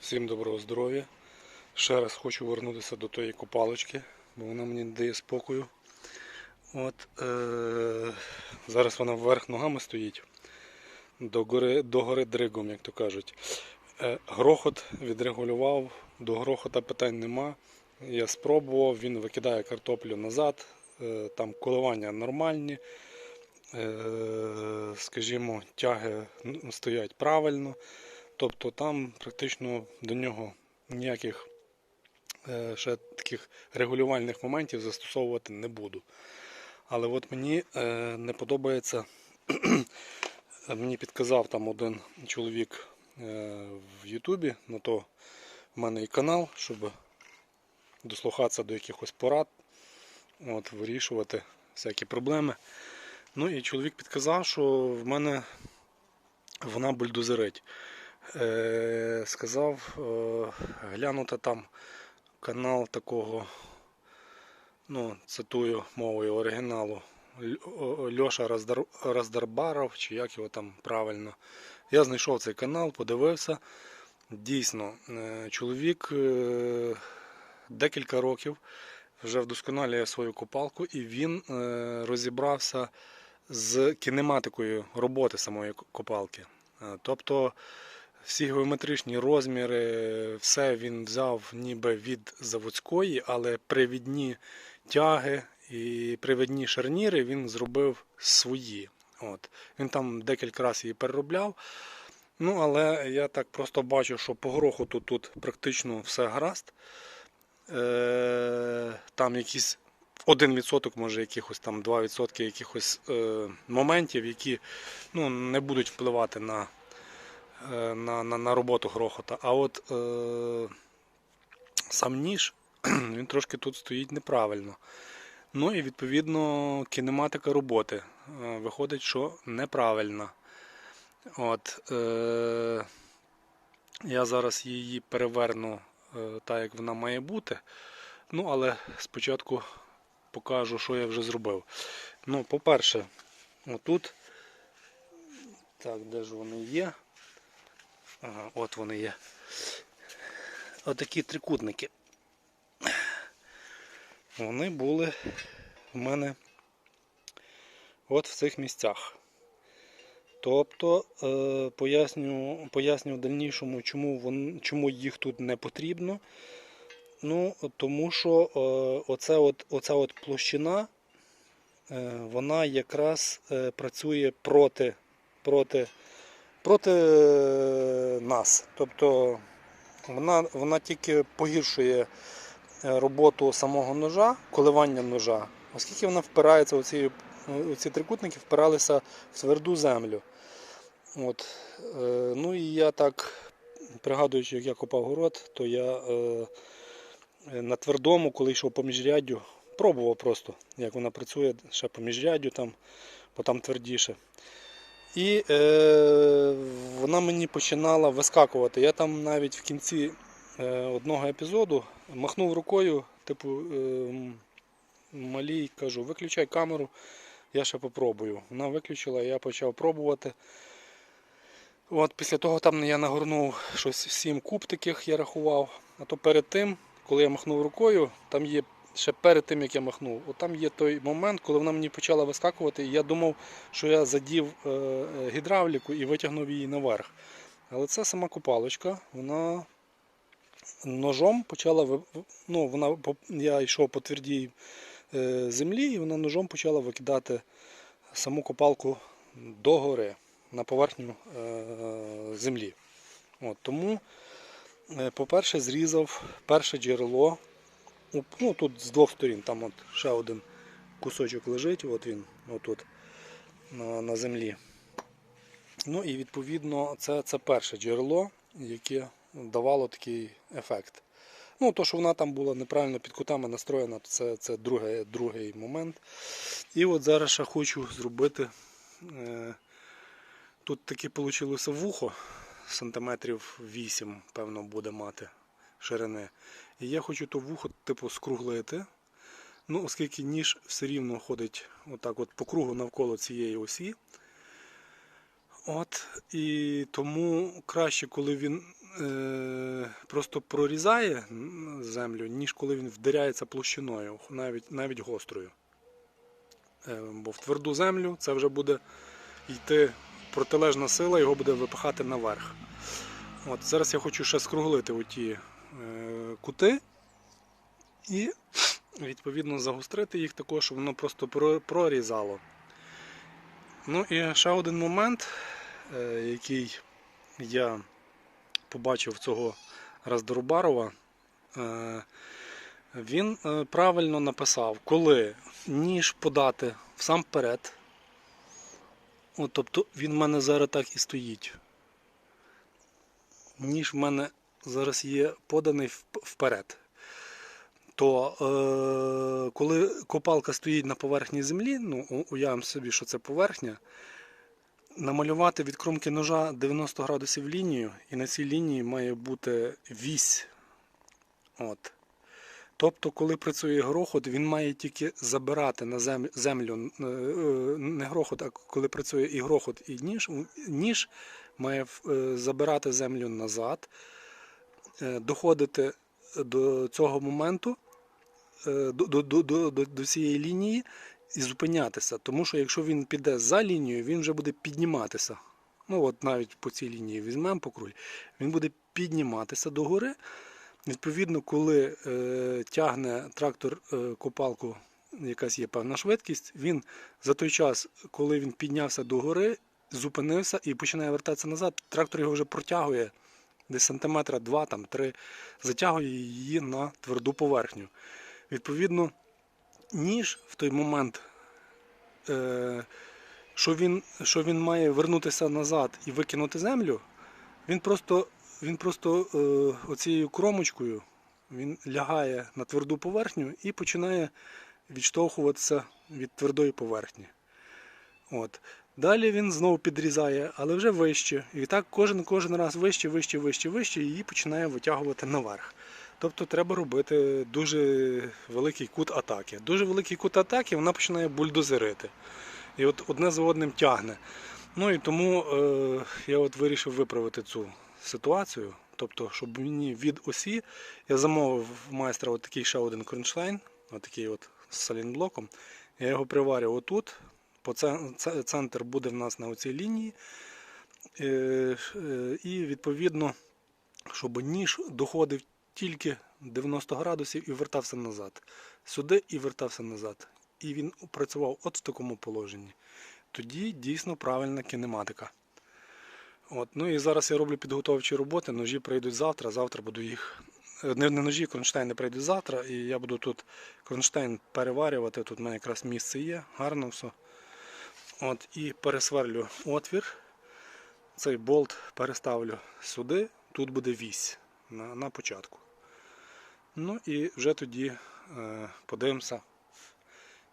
Всім доброго здоров'я. Ще раз хочу вернутися до тої копалочки, бо вона мені дає спокою. От, е- зараз вона вверх ногами стоїть. До гори, до гори дригом, як то кажуть. Е- грохот відрегулював, до грохота питань нема. Я спробував, він викидає картоплю назад, е- там коливання нормальні. Е- скажімо, тяги стоять правильно. Тобто там практично до нього ніяких е, ще таких регулювальних моментів застосовувати не буду. Але от мені е, не подобається, мені підказав там один чоловік е, в Ютубі, на то в мене і канал, щоб дослухатися до якихось порад, от, вирішувати всякі проблеми. Ну і чоловік підказав, що в мене вона бульдозерить. Е, сказав е, глянути там канал такого, ну, цитую мовою оригіналу, Льоша Роздар, Роздарбаров, чи як його там правильно. Я знайшов цей канал, подивився. Дійсно, е, чоловік декілька років вже вдосконалює свою копалку, і він розібрався з кінематикою роботи самої копалки. Тобто всі геометричні розміри, все він взяв ніби від заводської, але привідні тяги і привідні шарніри він зробив свої. От. Він там декілька разів її переробляв. Ну, але я так просто бачу, що по грохоту тут практично все гаразд. Е, там якісь 1%, може якихось там 2% якихось е, моментів, які ну, не будуть впливати на на, на, на роботу грохота. А от е, сам ніж, він трошки тут стоїть неправильно. Ну і відповідно кінематика роботи. Е, виходить, що неправильна. От, е, я зараз її переверну е, так, як вона має бути. Ну, але спочатку покажу, що я вже зробив. Ну, по-перше, отут. Так, де ж вони є? От вони є. Отакі трикутники. Вони були в мене от в цих місцях. Тобто, е, поясню, поясню в дальнішому, чому, вон, чому їх тут не потрібно. Ну, тому що е, оце от, оця от площина, е, вона якраз працює проти, проти проти е, нас. Тобто вона, вона тільки погіршує е, роботу самого ножа, коливання ножа, оскільки вона впирається, оці, оці трикутники впиралися в тверду землю. От. Е, Ну і я так, пригадуючи, як я копав город, то я е, на твердому, коли йшов по міжряддю, пробував просто, як вона працює, ще по міжряддю там, бо там твердіше. І е, вона мені починала вискакувати. Я там навіть в кінці е, одного епізоду махнув рукою, типу, е, малій, кажу, виключай камеру, я ще попробую. Вона виключила, я почав пробувати. От Після того там я нагорнув щось 7 куб таких я рахував. А то перед тим, коли я махнув рукою, там є ще перед тим, як я махнув, от там є той момент, коли вона мені почала вискакувати, і я думав, що я задів е, е, гідравліку і витягнув її наверх. Але це сама купалочка, вона ножом почала ну, вона, я йшов по твердій е, землі, і вона ножом почала викидати саму копалку догори на поверхню землі. От, тому, по-перше, зрізав перше джерело. Ну, ну, тут з двох сторін, там от ще один кусочок лежить, от він отут на, на землі. Ну і відповідно це, це перше джерело, яке давало такий ефект. Ну, то, що вона там була неправильно під кутами настроєна, це, це другий, другий момент. І от зараз ще хочу зробити. Е, тут таке вийшло вухо, сантиметрів 8, певно, буде мати ширини. І я хочу то вухо типу скруглити. Ну, оскільки ніж все рівно ходить отак от по кругу навколо цієї осі. От, і тому краще, коли він е, просто прорізає землю, ніж коли він вдаряється площиною, навіть, навіть гострою. Е, бо в тверду землю це вже буде йти протилежна сила, його буде випихати наверх. От, зараз я хочу ще скруглити оті кути і відповідно загострити їх також, щоб воно просто прорізало. Ну і ще один момент, е, який я побачив цього Раздорубарова. Е, Він е, правильно написав, коли ніж подати всамперед. От, тобто він в мене зараз так і стоїть. Ніж в мене зараз є поданий вперед. То е, коли копалка стоїть на поверхні землі, ну уявимо собі, що це поверхня, намалювати від кромки ножа 90 градусів лінію, і на цій лінії має бути вісь. От. Тобто, коли працює грохот, він має тільки забирати на землю е, е, не грохот, а коли працює і грохот, і ніж, ніж має е, забирати землю назад, доходити до цього моменту, е, до, до, до, до, до, до цієї лінії і зупинятися. Тому що якщо він піде за лінією, він вже буде підніматися. Ну от навіть по цій лінії візьмемо по крулі, він буде підніматися догори. Відповідно, коли е, тягне трактор е, копалку, якась є певна швидкість, він за той час, коли він піднявся до гори, зупинився і починає вертатися назад, трактор його вже протягує десь сантиметра 2 там, 3, затягує її на тверду поверхню. Відповідно, ніж в той момент, е, що, він, що він має вернутися назад і викинути землю, він просто, він просто е, оцією кромочкою він лягає на тверду поверхню і починає відштовхуватися від твердої поверхні. От. Далі він знову підрізає, але вже вище. І так кожен, кожен раз вище, вище, вище, вище, і її починає витягувати наверх. Тобто треба робити дуже великий кут атаки. Дуже великий кут атаки вона починає бульдозерити. І от одне за одним тягне. Ну і тому е, я от вирішив виправити цю ситуацію. Тобто, щоб мені від осі я замовив в майстра от ще один кронштейн, отакий от з салінблоком. Я його приварю отут. По це- центр буде в нас на оцій лінії. Е, е, І відповідно, щоб ніж доходив тільки 90 градусів і вертався назад. Сюди і вертався назад. І він працював от в такому положенні. Тоді дійсно правильна кінематика. От. Ну і зараз я роблю підготовчі роботи. Ножі прийдуть завтра. Завтра буду їх. е, Не, не ножі, кронштейни прийдуть завтра, і я буду тут кронштейн переварювати. Тут в мене якраз місце є, гарно все. От, і пересверлю отвір. Цей болт переставлю сюди, тут буде вісь на, на початку. Ну і вже тоді е, подивимося,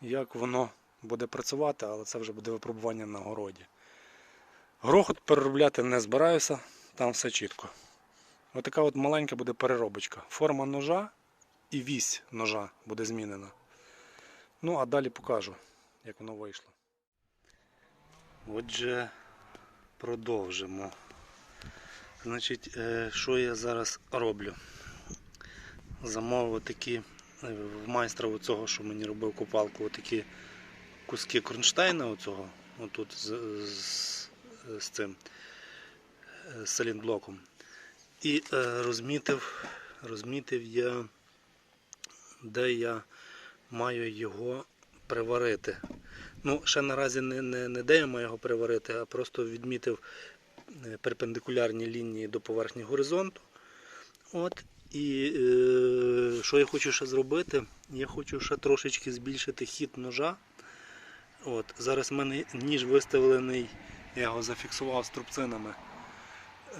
як воно буде працювати, але це вже буде випробування на городі. Грохот переробляти не збираюся, там все чітко. Отака от маленька буде переробочка. Форма ножа і вісь ножа буде змінена. Ну, а далі покажу, як воно вийшло. Отже, продовжимо. Значить, е, що я зараз роблю? Замовив такі е, в майстра оцього, що мені робив копалку, такі куски кронштейна оцього, отут з, з, з цим е, з салінблоком. І е, розмітив, розмітив я, де я маю його приварити. Ну, ще наразі не, не, не маю його приварити, а просто відмітив е, перпендикулярні лінії до поверхні горизонту. От. І е, що я хочу ще зробити? Я хочу ще трошечки збільшити хід ножа. От. Зараз в мене ніж виставлений, я його зафіксував струбцинами.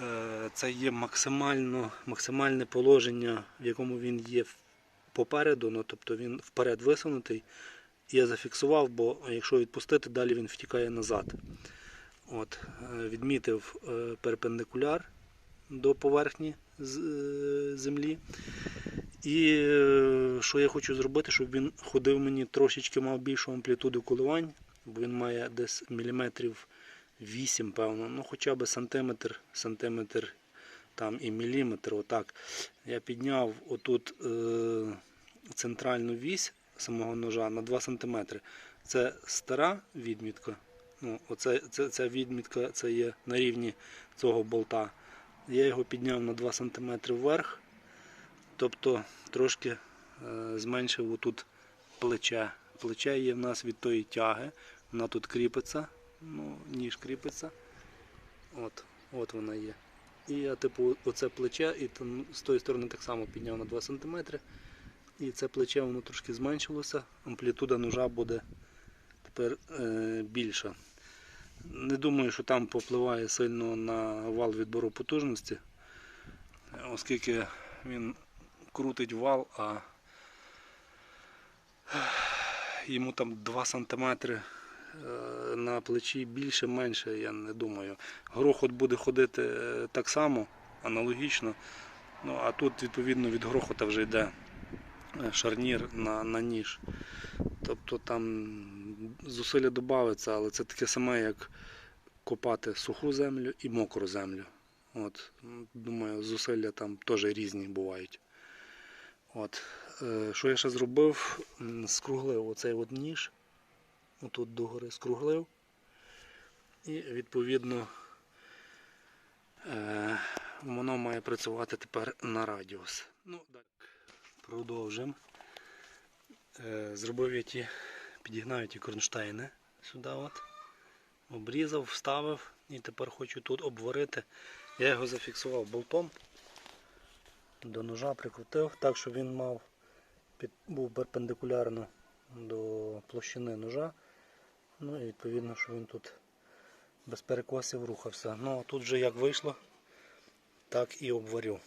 Е, це є максимально, максимальне положення, в якому він є попереду, ну, тобто він вперед висунутий. Я зафіксував, бо якщо відпустити, далі він втікає назад. От, е, відмітив е, перпендикуляр до поверхні е, землі. І що я хочу зробити, щоб він ходив мені трошечки мав більшу амплітуду коливань, бо він має десь міліметрів 8, певно, ну хоча б сантиметр, сантиметр там і міліметр. Отак. Я підняв отут е, центральну вісь самого ножа на 2 см. Це стара відмітка. Ну, оце, це, ця відмітка це є на рівні цього болта. Я його підняв на 2 см вверх, тобто трошки е, зменшив отут плече. Плече є в нас від тої тяги, вона тут кріпиться, ну, ніж кріпиться. От, от вона є. І я типу оце плече, і там з тої сторони так само підняв на 2 см. І це плече воно трошки зменшилося, амплітуда ножа буде тепер е, більша. Не думаю, що там попливає сильно на вал відбору потужності, оскільки він крутить вал, а йому там 2 см е, на плечі більше, менше, я не думаю. Грохот буде ходити е, так само, аналогічно. Ну, а тут, відповідно, від грохота вже йде шарнір на, на ніж. Тобто там зусилля додаються, але це таке саме, як копати суху землю і мокру землю. От, думаю, зусилля там теж різні бувають. От. Е, Що я ще зробив? Скруглив оцей от ніж. Отут догори скруглив. І відповідно е, воно має працювати тепер на радіус. Ну. Продовжимо. Е, Зробив я ті, підігнав ті кронштейни сюди. от. Обрізав, вставив і тепер хочу тут обварити. Я його зафіксував болтом. До ножа прикрутив так, щоб він мав під, був перпендикулярно до площини ножа. Ну і відповідно, що він тут без перекосів рухався. Ну а тут вже як вийшло, так і обварю.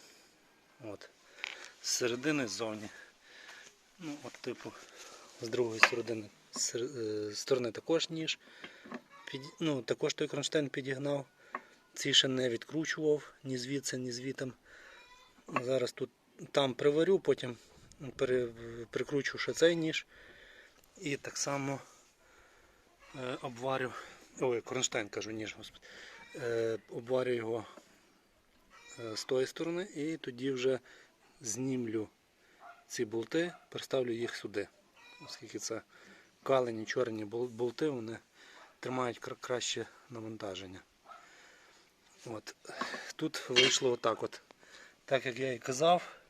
От. З середини ззовні. Ну, от типу, з другої з е, сторони також ніж. Під, ну, також той кронштейн підігнав. Ці ще не відкручував ні звідси, ні звітом. Зараз тут там приварю, потім пере, прикручу ще цей ніж. І так само е, обварю. Ой, кронштейн кажу, ніж, господи. Е, обварю його е, з тої сторони і тоді вже знімлю ці болти, переставлю їх сюди. Оскільки це калені, чорні болти, вони тримають краще навантаження. От. Тут вийшло отак от. Так як я і казав,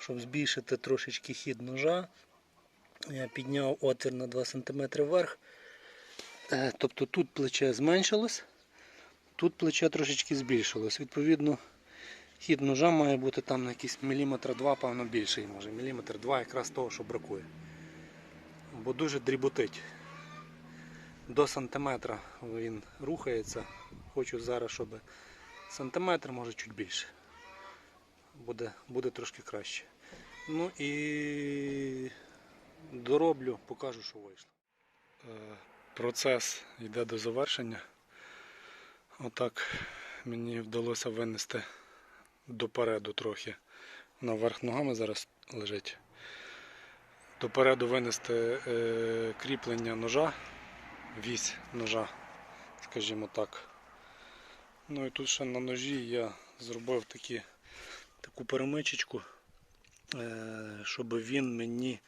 щоб збільшити трошечки хід ножа, я підняв отвір на 2 см вверх. Е, Тобто тут плече зменшилось, тут плече трошечки збільшилось. Відповідно, хід ножа має бути там на якісь міліметра два, певно, більший, може, міліметр два якраз того, що бракує. Бо дуже дріботить. До сантиметра він рухається. Хочу зараз, щоб сантиметр, може чуть більше. Буде, буде трошки краще. Ну і дороблю, покажу, що вийшло. Е, Процес йде до завершення. Отак мені вдалося винести допереду трохи. Наверх ногами зараз лежить. Допереду винести е, кріплення ножа, вісь ножа, скажімо так. Ну і тут ще на ножі я зробив такі, таку перемичечку, е, щоб він мені.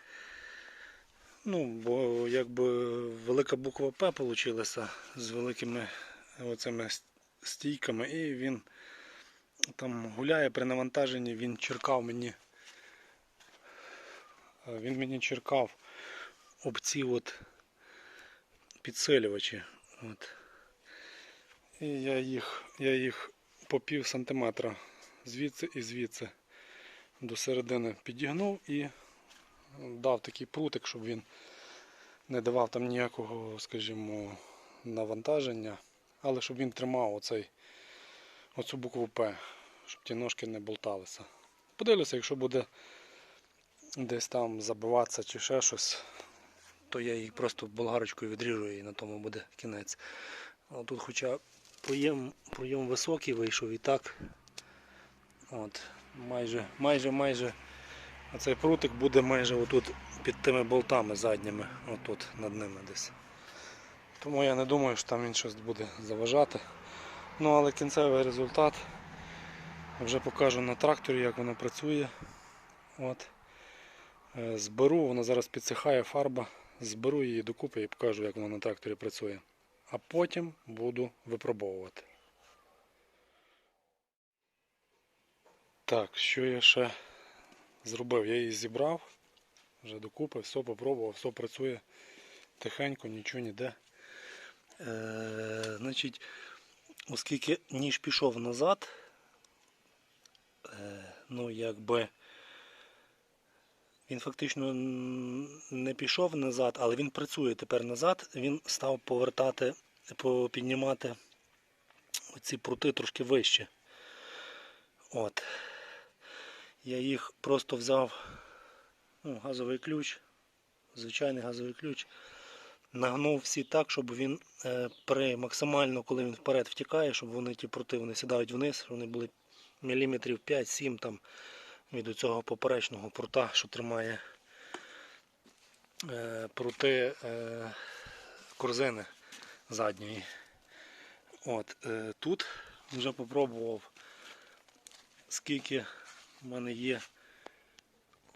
Ну, бо якби велика буква П вийшла з великими оцими стійками, і він там гуляє при навантаженні, він черкав мені. е, Він мені черкав об ці от підсилювачі. От. І я їх, я їх по пів сантиметра звідси і звідси до середини підігнув і дав такий прутик, щоб він не давав там ніякого, скажімо, навантаження, але щоб він тримав оцей, оцю букву П, щоб ті ножки не болталися. Подивлюся, якщо буде десь там забиватися чи ще щось, то я їх просто болгарочкою відріжу і на тому буде кінець. А тут хоча проєм, проєм високий вийшов і так. От, майже, майже, майже Оцей прутик буде майже отут під тими болтами задніми, отут над ними десь. Тому я не думаю, що там він щось буде заважати. Ну але кінцевий результат Вже покажу на тракторі, як воно працює. От. Е, Зберу, воно зараз підсихає фарба. Зберу її докупи і покажу, як воно на тракторі працює. А потім буду випробовувати. Так, що я ще зробив? Я її зібрав, вже докупи, все попробував, все працює тихенько, нічого ніде. Е, значить, оскільки ніж пішов назад, е, ну якби він фактично не пішов назад, але він працює тепер назад. Він став повертати, піднімати ці прути трошки вище. От. Я їх просто взяв ну, газовий ключ, звичайний газовий ключ, нагнув всі так, щоб він е, при максимально, коли він вперед втікає, щоб вони ті прути вони сідають вниз, вони були міліметрів 5-7 там від цього поперечного прута, що тримає е, прути е, корзини задньої. От, тут вже попробував, скільки в мене є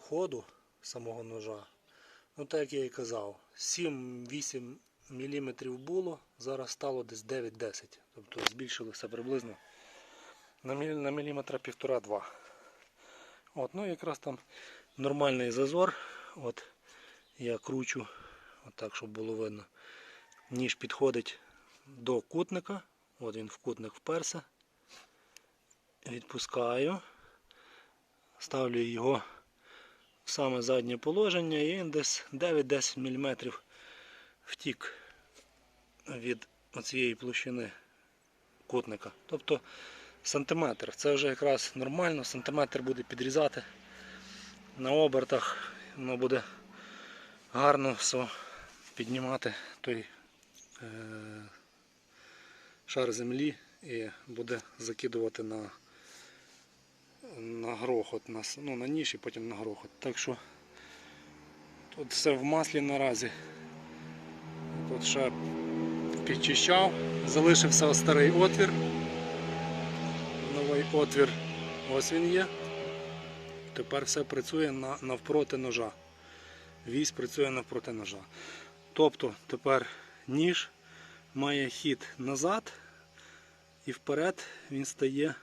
ходу самого ножа. Ну так як я і казав, 7-8 мм було, зараз стало десь 9-10. Тобто збільшилося приблизно на, міліметра півтора-два. От, ну якраз там нормальний зазор. От я кручу, от так, щоб було видно. Ніж підходить до кутника. От він в кутник вперся. Відпускаю. Ставлю його саме заднє положення і десь 9-10 мм втік від цієї площини кутника. Тобто сантиметр. Це вже якраз нормально, сантиметр буде підрізати на обертах, воно буде гарно все піднімати той е, шар землі і буде закидувати на, на грохот, на, ну, на ніж і потім на грохот. Так що тут все в маслі наразі. Тут ще підчищав, залишився старий отвір новий отвір. Ось він є. Тепер все працює навпроти ножа. Вісь працює навпроти ножа. Тобто тепер ніж має хід назад і вперед він стає,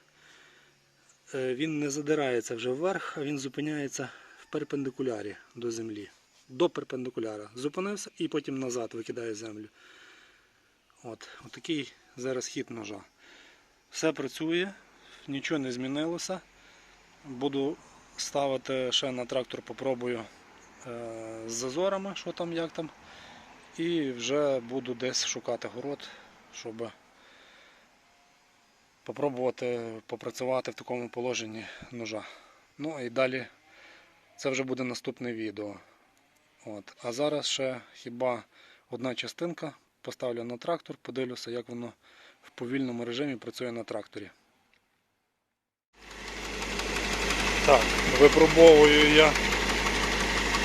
він не задирається вже вверх, а він зупиняється в перпендикулярі до землі. До перпендикуляра. Зупинився і потім назад викидає землю. От, отакий зараз хід ножа. Все працює, нічого не змінилося. Буду ставити ще на трактор, попробую е, з зазорами, що там, як там. І вже буду десь шукати город, щоб попробувати попрацювати в такому положенні ножа. Ну і далі це вже буде наступне відео. От. А зараз ще хіба одна частинка поставлю на трактор, подивлюся, як воно в повільному режимі працює на тракторі. Так, випробовую я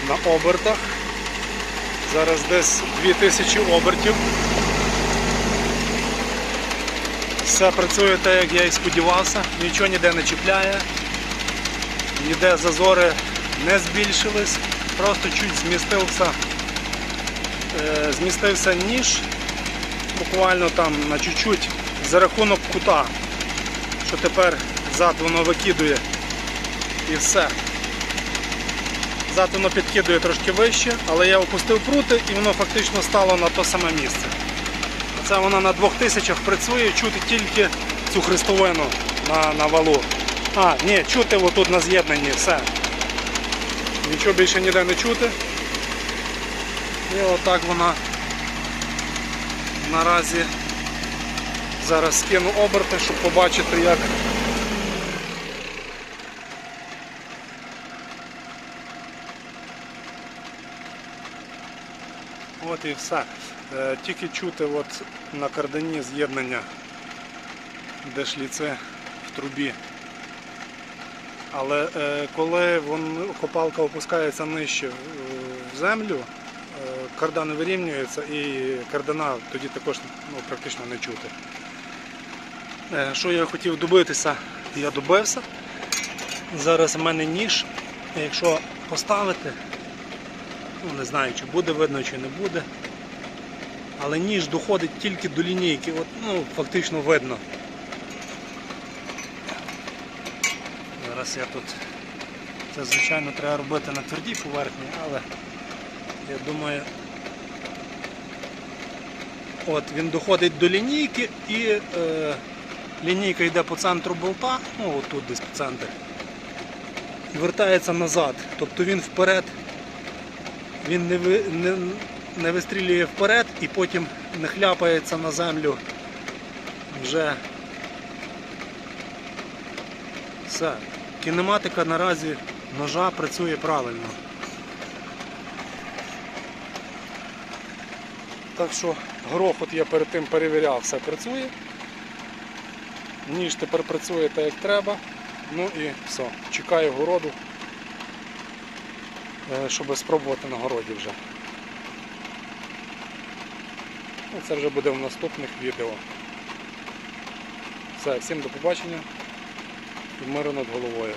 на обертах. Зараз десь 2000 обертів. Все працює так, як я і сподівався, нічого ніде не чіпляє, ніде зазори не збільшились, просто чуть змістився, е, змістився ніж, буквально там на чуть-чуть за рахунок кута, що тепер зад воно викидує і все. Зад воно підкидує трошки вище, але я опустив прути і воно фактично стало на то саме місце. Це вона на 2000 працює, чути тільки цю хрестовину на, на валу. А, ні, чути отут на з'єднанні, все. Нічого більше ніде не чути. І отак вона наразі зараз скину оберти, щоб побачити, як От і все. Е, Тільки чути от на кардані з'єднання, де шліце в трубі. Але е, коли вон, копалка опускається нижче в, землю, е, кардан вирівнюється і кардана тоді також ну, практично не чути. Що я хотів добитися я добився. Зараз в мене ніж. Якщо поставити, ну не знаю, чи буде видно, чи не буде. Але ніж доходить тільки до лінійки, от, ну, фактично видно. Зараз я тут. Це звичайно треба робити на твердій поверхні, але я думаю. От він доходить до лінійки і е, лінійка йде по центру болта, ну отут десь по центрі, і вертається назад. Тобто він вперед, він не, ви, не, не вистрілює вперед і потім не хляпається на землю вже все. Кінематика наразі ножа працює правильно. Так що грохот я перед тим перевіряв, все працює. Ніж тепер працює так, як треба. Ну і все. Чекаю городу, щоб спробувати на городі вже. Ну, Це вже буде в наступних відео. Все, всім до побачення і миру над головою.